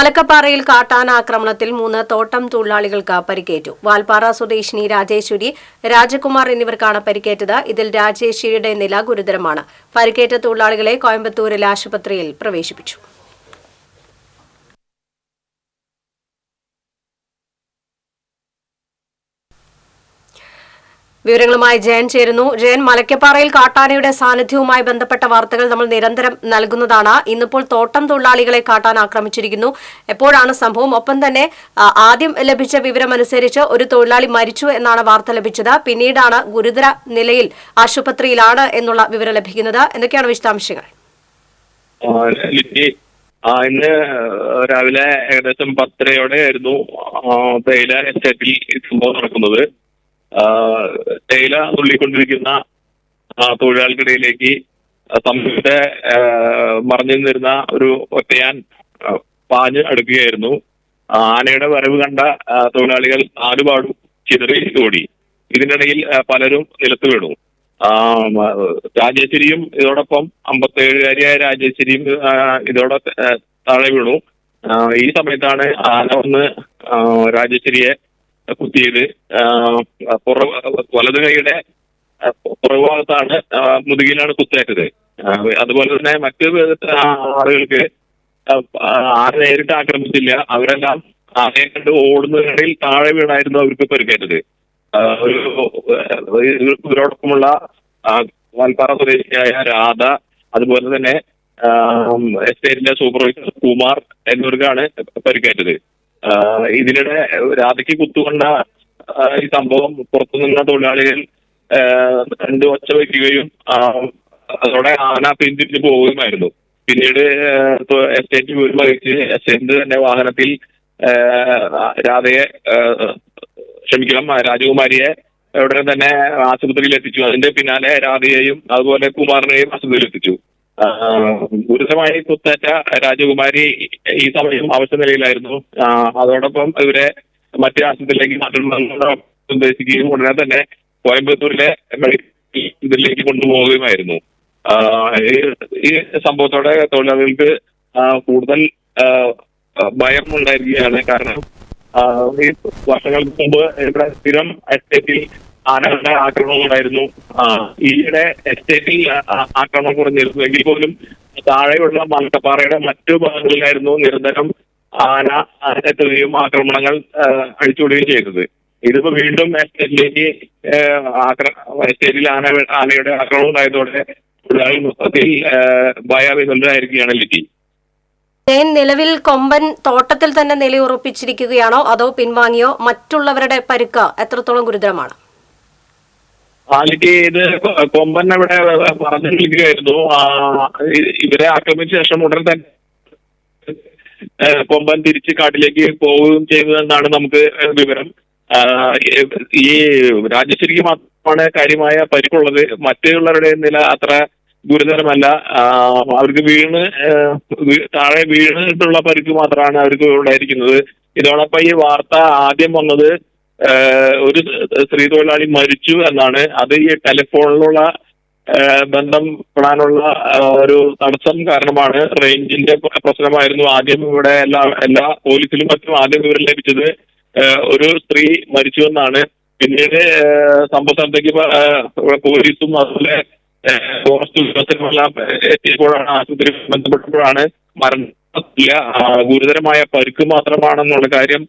മലക്കപ്പാറയിൽ കാട്ടാനാക്രമണത്തിൽ മൂന്ന് തോട്ടം തൊഴിലാളികൾക്ക് പരിക്കേറ്റു. വാൽപ്പാറ സ്വദേശിനി രാജേശ്വരി രാജകുമാർ എന്നിവർക്കാണ് പരിക്കേറ്റത്. ഇതിൽ രാജേശ്വരിയുടെ നില ഗുരുതരമാണ്. പരിക്കേറ്റ തൊഴിലാളികളെ കോയമ്പത്തൂരിലെ ആശുപത്രിയിൽ പ്രവേശിപ്പിച്ചു. വിവരങ്ങളുമായി ജയൻ ചേരുന്നു. ജയൻ മലക്കപ്പാറയിൽ കാട്ടാനയുടെ സാന്നിധ്യവുമായി ബന്ധപ്പെട്ട വാർത്തകൾ നമ്മൾ നിരന്തരം നൽകുന്നതാണ്. ഇന്നിപ്പോൾ തോട്ടം തൊഴിലാളികളെ കാട്ടാൻ ആക്രമിച്ചിരിക്കുന്നു. എപ്പോഴാണ് സംഭവം? ഒപ്പം തന്നെ ആദ്യം ലഭിച്ച വിവരമനുസരിച്ച് ഒരു തൊഴിലാളി മരിച്ചു എന്നാണ് വാർത്ത ലഭിച്ചത്. പിന്നീടാണ് ഗുരുതര നിലയിൽ ആശുപത്രിയിലാണ് എന്നുള്ള വിവരം ലഭിക്കുന്നത്. എന്തൊക്കെയാണ് വിശദാംശങ്ങൾ? ഇന്ന് രാവിലെ ഏകദേശം പത്തരയോടെ ആയിരുന്നു തേയില എസ്റ്റേറ്റിൽ സംഭവം നടക്കുന്നത്. തേയില നുള്ളിക്കൊണ്ടിരിക്കുന്ന ആ, തൊഴിലാളികളിലേക്ക് മറിഞ്ഞു നിന്നിരുന്ന ഒരു ഒറ്റയാൻ പാഞ്ഞ് അടുക്കുകയായിരുന്നു. ആനയുടെ വരവ് കണ്ട തൊഴിലാളികൾ നാലുപാടും ചിതറി ഓടി. ഇതിനിടയിൽ പലരും നിലത്ത് വീണു. രാജേശ്വരിയും ഇതോടൊപ്പം അമ്പത്തേഴുകാരിയായ രാജേശ്വരിയും ഇതോടെ താഴെ വീണു. ഈ സമയത്താണ് ആന വന്ന് രാജേശ്വരിയെ കുത്തിയത് വലത് കൈയുടെ പുറകുഭാഗത്താണ് മുതുകിലാണ് കുത്തേറ്റത്. അതുപോലെ തന്നെ മറ്റു ആളുകൾക്ക് ആരെ നേരിട്ട് ആക്രമിച്ചില്ല. അവരെല്ലാം ആനയെ കണ്ട് ഓടുന്നതിനിടയിൽ താഴെ വീണായിരുന്നു അവർക്ക് പരിക്കേറ്റത്. ഒരു ഇവരോടൊപ്പമുള്ള വാൽപ്പാറ സ്വദേശിയായ രാധ അതുപോലെ തന്നെ എസ്റ്റേറ്റിന്റെ സൂപ്പർവൈസർ കുമാർ എന്നിവർക്കാണ് പരിക്കേറ്റത്. ഇതിനിടെ രാധയ്ക്ക് കുത്തുകൊണ്ട ഈ സംഭവം പുറത്തുനിന്ന തൊഴിലാളികൾ രണ്ടു ഒച്ച വയ്ക്കുകയും അതോടെ ആന പിന്തിരിഞ്ഞു പോവുകയുമായിരുന്നു. പിന്നീട് എസ്റ്റേറ്റ് വീട് വഹിച്ച് തന്നെ വാഹനത്തിൽ രാധയെ ക്ഷമിക്കണം രാജകുമാരിയെ ഉടനെ തന്നെ ആശുപത്രിയിൽ എത്തിച്ചു അതിന്റെ പിന്നാലെ രാധയെയും അതുപോലെ കുമാറിനെയും ആശുപത്രിയിൽ എത്തിച്ചു ഗുരുതരമായി കുത്തേറ്റ രാജകുമാരി ഈ സമയം അവശ്യ നിലയിലായിരുന്നു. അതോടൊപ്പം ഇവരെ മറ്റേ ആശുപത്രിയിലേക്ക് മാറ്റണമെന്ന് ഉദ്ദേശിക്കുകയും ഉടനെ തന്നെ കോയമ്പത്തൂരിലെ ഇതിലേക്ക് കൊണ്ടുപോവുകയുമായിരുന്നു. ഈ- സംഭവത്തോടെ തൊഴിലാളികൾക്ക് കൂടുതൽ ഭയം ഉണ്ടായിരിക്കുകയാണ് കാരണം ഈ വർഷങ്ങൾക്ക് മുമ്പ് ഇവിടെ സ്ഥിരം എസ്റ്റേറ്റിൽ ആനകളുടെ ആക്രമണമുണ്ടായിരുന്നു. ഈയിടെ എസ്റ്റേറ്റിൽ ആക്രമണം കുറഞ്ഞിരുന്നു എങ്കിൽ പോലും താഴെയുള്ള മലക്കപ്പാറയുടെ മറ്റു ഭാഗങ്ങളിലായിരുന്നു നിരന്തരം ആന എത്തുകയും ആക്രമണങ്ങൾ അഴിച്ചുവിടുകയും ചെയ്തത്. ഇതിപ്പോ വീണ്ടും എസ്റ്റേറ്റിലേക്ക് എസ്റ്റേറ്റിൽ ആന ആനയുടെ ആക്രമണം ഉണ്ടായതോടെ മൊത്തത്തിൽ ആ, ലിറ്റി. ജയൻ നിലവിൽ കൊമ്പൻ തോട്ടത്തിൽ തന്നെ നിലയുറപ്പിച്ചിരിക്കുകയാണോ? അതോ പിൻവാങ്ങിയോ? മറ്റുള്ളവരുടെ പരുക്ക് എത്രത്തോളം ഗുരുതരമാണ്? ക്വാളിറ്റി ഇത് കൊമ്പൻ അവിടെ പറഞ്ഞു നിൽക്കുകയായിരുന്നു ഇവരെ ആക്രമിച്ച ശേഷം ഉടൻ തന്നെ കൊമ്പൻ തിരിച്ച് കാട്ടിലേക്ക് പോവുകയും ചെയ്തതെന്നാണ് നമുക്ക് വിവരം. ഈ രാജശ്രീക്ക് മാത്രമാണ് കാര്യമായ പരിക്കുള്ളത്. മറ്റുള്ളവരുടെ നില അത്ര ഗുരുതരമല്ല. അവർക്ക് വീണ് താഴെ വീണിട്ടുള്ള പരിക്ക് മാത്രമാണ് അവർക്ക് ഉണ്ടായിരിക്കുന്നത് ഇതോടൊപ്പം ഈ വാർത്ത ആദ്യം വന്നത് ഒരു സ്ത്രീ തൊഴിലാളി മരിച്ചു എന്നാണ്. അത് ഈ ടെലിഫോണിലുള്ള ബന്ധം ബന്ധപ്പെടാനുള്ള ഒരു തടസ്സം കാരണമാണ് റേഞ്ചിന്റെ പ്ര- പ്രശ്നമായിരുന്നു. ആദ്യം ഇവിടെ എല്ലാ എല്ലാ പോലീസിലും മറ്റും ആദ്യം വിവരം ലഭിച്ചത് ഒരു സ്ത്രീ മരിച്ചു എന്നാണ്. പിന്നീട് സംഭവ സ്ഥലത്തേക്ക് പോലീസും അതുപോലെ ഫോറസ്റ്റ് ഉദ്യോഗസ്ഥരുമെല്ലാം എത്തിയപ്പോഴാണ് ആശുപത്രി ബന്ധപ്പെട്ടപ്പോഴാണ് മരണം ഗുരുതരമായ പരുക്ക് മാത്രമാണെന്നുള്ള കാര്യം